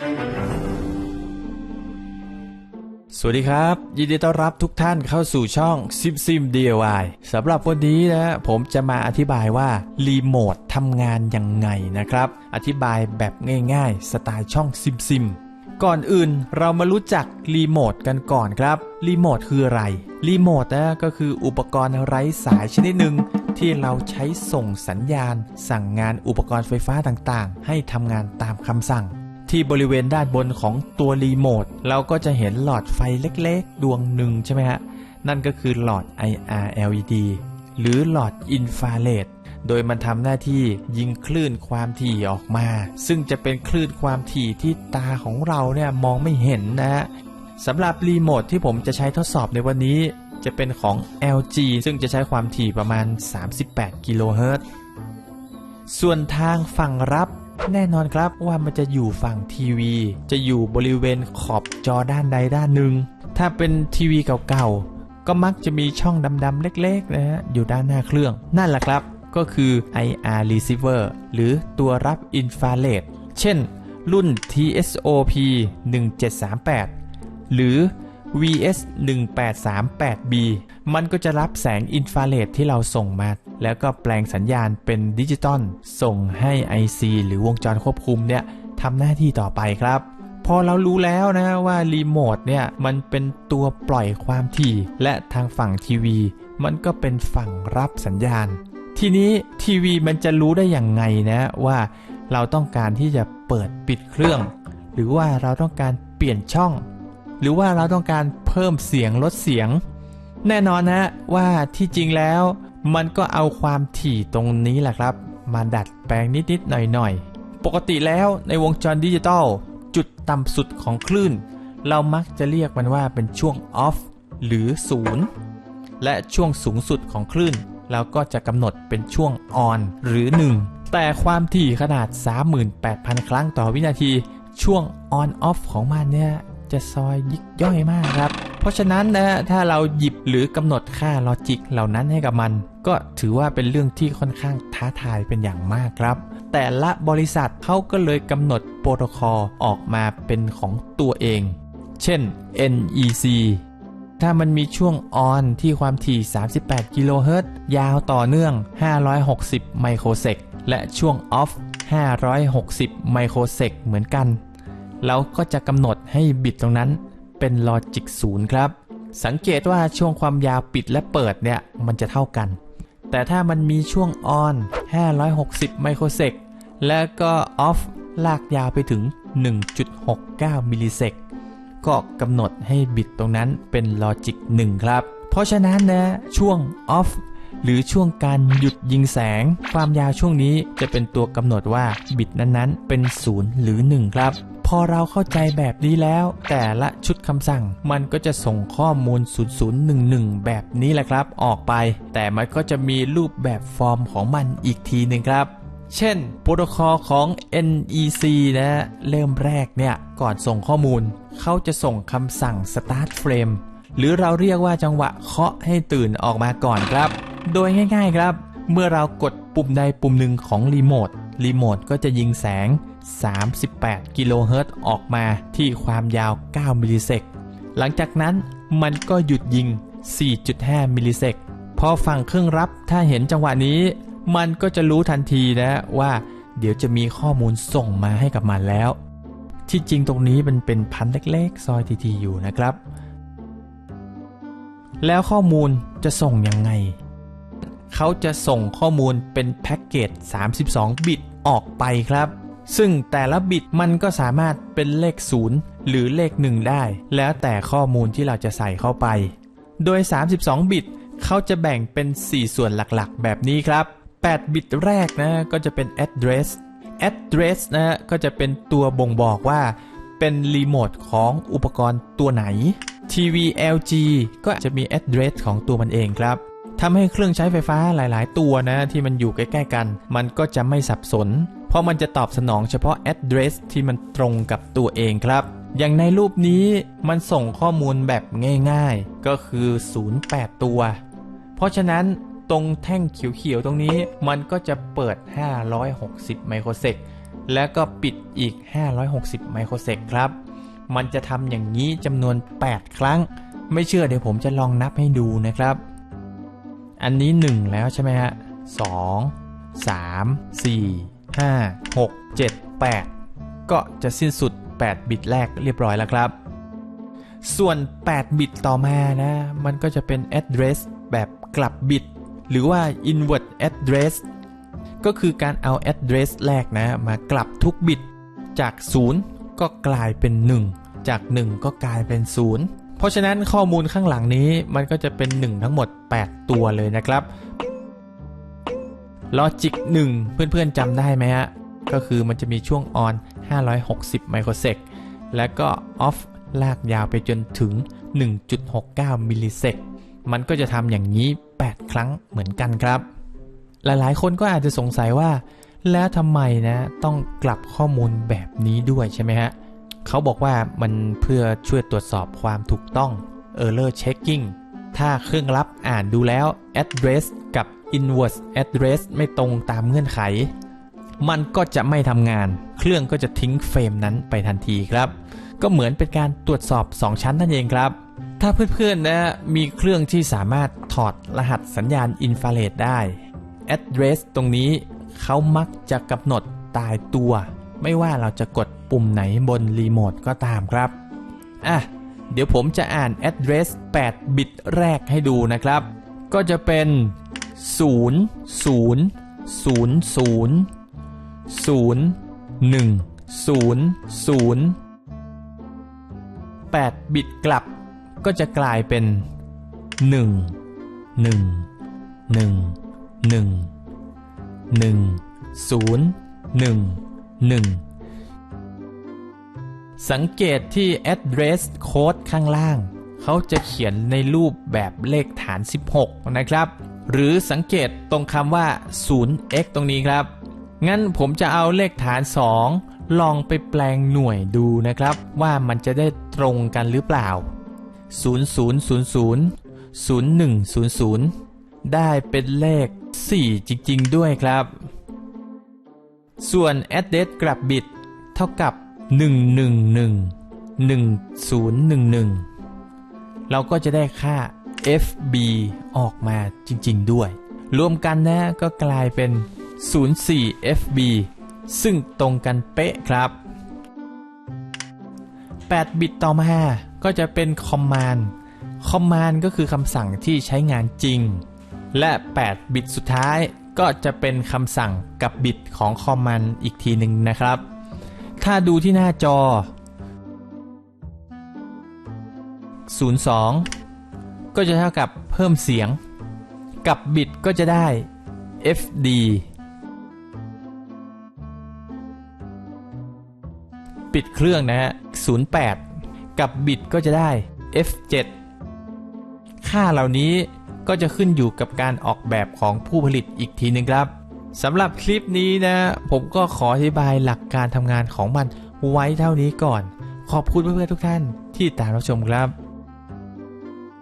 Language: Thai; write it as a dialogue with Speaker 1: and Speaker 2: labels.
Speaker 1: สวัสดีครับ ยินดีต้อนรับทุกท่านเข้าสู่ช่อง Sim Sim DIY สำหรับวันนี้นะผมจะมาอธิบายว่ารีโมททำงานยังไงนะครับ อธิบายแบบง่ายๆ สไตล์ช่อง Sim Sim ก่อนอื่นเรามารู้จักรีโมทกันก่อนครับรีโมทคืออะไรรีโมทนะก็คืออุปกรณ์ไร้สายชนิดหนึ่งที่เราใช้ส่งสัญญาณ สั่งงานอุปกรณ์ไฟฟ้าต่างๆ ให้ทำงานตามคำสั่ง ที่บริเวณด้านบนของตัวรีโมทเราก็จะเห็นหลอดไฟเล็กๆ ดวงหนึ่งใช่ไหมฮะ นั่นก็คือหลอด IR LED หรือหลอดอินฟราเรดโดยมันทำหน้าที่ยิงคลื่นความถี่ออกมา ซึ่งจะเป็นคลื่นความถี่ที่ตาของเราเนี่ยมองไม่เห็นนะฮะสำหรับรีโมทที่ผมจะใช้ทดสอบในวันนี้ จะเป็นของ LG ซึ่งจะใช้ความถี่ประมาณ 38 กิโลเฮิรตซ์ส่วนทางฝั่งรับ แน่นอนครับว่ามันจะอยู่ฝั่งทีวี จะอยู่บริเวณขอบจอด้านใดด้านหนึ่ง ถ้าเป็นทีวีเก่าๆ ก็มักจะมีช่องดำๆ เล็กๆนะฮะอยู่ด้านหน้าเครื่อง นั่นแหละครับก็คือ IR receiver หรือตัวรับอินฟราเรดเช่น รุ่น TSOP 1738 หรือ VS 1838B มันก็จะรับแสงอินฟราเรดที่เราส่งมา แล้วก็แปลงสัญญาณเป็นดิจิตอลส่งให้ IC หรือวงจรควบคุมเนี่ยทำหน้าที่ต่อไปครับ พอเรารู้แล้วนะว่ารีโมทเนี่ยมันเป็นตัวปล่อยความถี่ และทางฝั่งทีวี มันก็เป็นฝั่งรับสัญญาณ ทีนี้ทีวีมันจะรู้ได้อย่างไงนะว่า เราต้องการที่จะเปิดปิดเครื่อง หรือว่าเราต้องการเปลี่ยนช่อง หรือว่าเราต้องการเพิ่มเสียงลดเสียง แน่นอนนะว่าที่จริงแล้ว มันก็เอาความถี่ตรงนี้แหละครับ มาดัดแปลงนิดๆหน่อยๆ ปกติแล้วในวงจรดิจิตอลจุดต่ำสุดของคลื่น เรามักจะเรียกมันว่าเป็นช่วงออฟหรือศูนย์และช่วงสูงสุดของคลื่น เราก็จะกำหนดเป็นช่วงออนหรือ 1 แต่ความถี่ขนาด 38,000 ครั้งต่อวินาที ช่วงออนออฟของมันเนี่ย จะซอยยิกย่อยมากครับ เพราะฉะนั้นนะถ้าเราหยิบหรือกำหนดค่าลอจิกเหล่านั้นให้กับมัน ก็ถือว่าเป็นเรื่องที่ค่อนข้างท้าทายเป็นอย่างมากครับ แต่ละบริษัทเขาก็เลยกำหนดโปรโตคอลออกมาเป็นของตัวเอง เช่น NEC ถ้ามันมีช่วงออนที่ความถี่ 38 กิโลเฮิรตซ์ยาวต่อเนื่อง 560 ไมโครเซก และช่วงออฟ 560 ไมโครเซกเหมือนกัน เราก็จะกำหนดให้บิตตรงนั้นเป็นลอจิกศูนย์ครับ สังเกตว่าช่วงความยาวปิดและเปิดเนี่ยมันจะเท่ากัน แต่ถ้ามันมีช่วงออน 560 ไมโครเซก และก็ออฟลากยาวไปถึง 1.69 มิลลิเซก ก็กำหนดให้บิตตรงนั้นเป็นลอจิก1ครับ เพราะฉะนั้นนะช่วง off หรือช่วงการหยุดยิงแสง ความยาวช่วงนี้จะเป็นตัวกำหนดว่าบิตนั้นๆ เป็น 0 หรือ 1 ครับ พอเราเข้าใจแบบนี้แล้ว แต่ละชุดคำสั่งมันก็จะส่งข้อมูล 0011 แบบนี้แหละครับ ออกไป แต่มันก็จะมีรูปแบบฟอร์มของมันอีกทีหนึ่งครับเช่น โปรโตคอลของ NEC นะ เริ่มแรกเนี่ย ก่อนส่งข้อมูล เขาจะส่งคำสั่ง start frame หรือเราเรียกว่าจังหวะเคาะให้ตื่นออกมาก่อนครับ โดยง่ายๆครับ เมื่อเรากดปุ่มใดปุ่มหนึ่งของรีโมท รีโมทก็จะยิงแสง 38 กิโลเฮิรตซ์ออกมาที่ความยาว 9 มิลลิเซกหลังจากนั้นมันก็หยุดยิง 4.5 มิลลิเซกพอฝั่งเครื่องรับถ้าเห็นจังหวะนี้ มันก็จะรู้ทันทีนะว่า เดี๋ยวจะมีข้อมูลส่งมาให้กับมันแล้ว ที่จริงตรงนี้มันเป็นพันเล็กๆ ซอยทีๆอยู่นะครับ แล้วข้อมูลจะส่งยังไง เขาจะส่งข้อมูลเป็นแพ็กเกจ 32 บิตออกไปครับ ซึ่งแต่ละบิตมันก็สามารถเป็นเลข 0 หรือเลข 1 ได้ แล้วแต่ข้อมูลที่เราจะใส่เข้าไป โดย 32 บิตเขาจะแบ่งเป็น 4 ส่วนหลักๆ แบบนี้ครับ 8 บิตแรกนะก็จะเป็น address address นะก็จะเป็นตัวบ่งบอกว่า เป็นรีโมทของอุปกรณ์ตัวไหนทีวี LG ก็จะมี address ของตัวมันเองครับทำให้เครื่องใช้ไฟฟ้าหลาย ๆ ตัวนะที่มันอยู่ใกล้ ๆ กัน มันก็จะไม่สับสน เพราะมันจะตอบสนองเฉพาะ address ที่มันตรงกับตัวเองครับ อย่างในรูปนี้มันส่งข้อมูลแบบง่ายๆ ก็คือ 08 ตัว เพราะฉะนั้นตรงแท่งเขียวๆ ตรงนี้มันก็จะเปิด 560 ไมโครเซกแล้วก็ปิดอีก 560 ไมโครเซกครับ มันจะทำอย่างนี้จำนวน 8 ครั้ง ไม่เชื่อเดี๋ยวผมจะลองนับให้ดูนะครับ อันนี้ 1 แล้วใช่ไหมฮะ2 3 4 5 6 7 8 ก็จะสิ้นสุด 8 บิตแรกเรียบร้อยแล้วครับ ส่วน 8 บิตต่อมานะ มันก็จะเป็น address แบบกลับบิต หรือว่า invert address ก็คือการเอา address แรกนะ มากลับทุกบิต จาก 0 ก็กลายเป็น 1 จาก 1 ก็กลายเป็น 0 เพราะฉะนั้นข้อมูลข้างหลังนี้มันก็จะเป็น 1 ทั้งหมด 8 ตัวเลยนะครับ Logic 1 เพื่อนๆจำได้ไหมฮะ ก็คือมันจะมีช่วง on 560 ไมโครเซกแล้วก็ off ลากยาวไปจนถึง 1.69 มิลลิเซกมันก็จะทำอย่างนี้ 8 ครั้งเหมือนกันครับ หลายๆ คนก็อาจจะสงสัยว่า แล้วทำไมนะ ต้องกลับข้อมูลแบบนี้ด้วยใช่ไหมฮะ เขาบอกว่ามันเพื่อช่วยตรวจสอบความถูกต้อง error checking ถ้าเครื่องรับอ่านดูแล้ว address inverse address ไม่ตรงตามเงื่อนไข มันก็จะไม่ทำงาน เครื่องก็จะทิ้งเฟรมนั้นไปทันทีครับ ก็เหมือนเป็นการตรวจสอบ 2 ชั้นนั่นเองครับ ถ้าเพื่อนๆนะมีเครื่องที่สามารถถอดรหัสสัญญาณอินฟราเรดได้ address ตรงนี้เขามักจะกำหนดตายตัว ไม่ว่าเราจะกดปุ่มไหนบนรีโมทก็ตามครับ อะ เดี๋ยวผมจะอ่าน address 8 บิตแรกให้ดูนะครับ ก็จะเป็น 0 0 0 0 0 1 0 0 8บิตกลับก็จะกลายเป็น1 1 1 1 1 0 1 1สังเกตที่ address code ข้างล่าง เขาจะเขียนในรูปแบบเลขฐาน 16 นะครับ หรือสังเกตตรงคำว่า 0x ตรงนี้ครับ งั้นผมจะเอาเลขฐาน 2 ลองไปแปลงหน่วยดูนะครับ ว่ามันจะได้ตรงกันหรือเปล่า 0000 0100 ได้เป็นเลข 4 จริง ๆ ด้วยครับ ส่วน address กลับบิต เท่ากับ 111 1011 เราก็จะได้ค่า FB ออกมาจริง ๆ ด้วย รวมกันนะก็กลายเป็น 04 FB ซึ่งตรงกันเป๊ะครับ 8 บิตต่อมา ก็จะเป็น command command ก็คือคำสั่งที่ใช้งานจริง และ 8 บิตสุดท้ายก็จะเป็นคำสั่งกับบิตของ command อีกทีหนึ่งนะครับ ถ้าดูที่หน้าจอ 02 ก็จะเท่ากับเพิ่มเสียง กับบิตก็จะได้ FD ปิดเครื่องนะฮะ08 กับบิตก็จะได้ F7 ค่าเหล่านี้ก็จะขึ้นอยู่กับการออกแบบของผู้ผลิตอีกทีหนึงครับสำหรับคลิปนี้นะ ผมก็ขออธิบายหลักการทำงานของมันไว้เท่านี้ก่อน ขอบคุณเพื่อนๆทุกท่านที่ตามรับชมครับ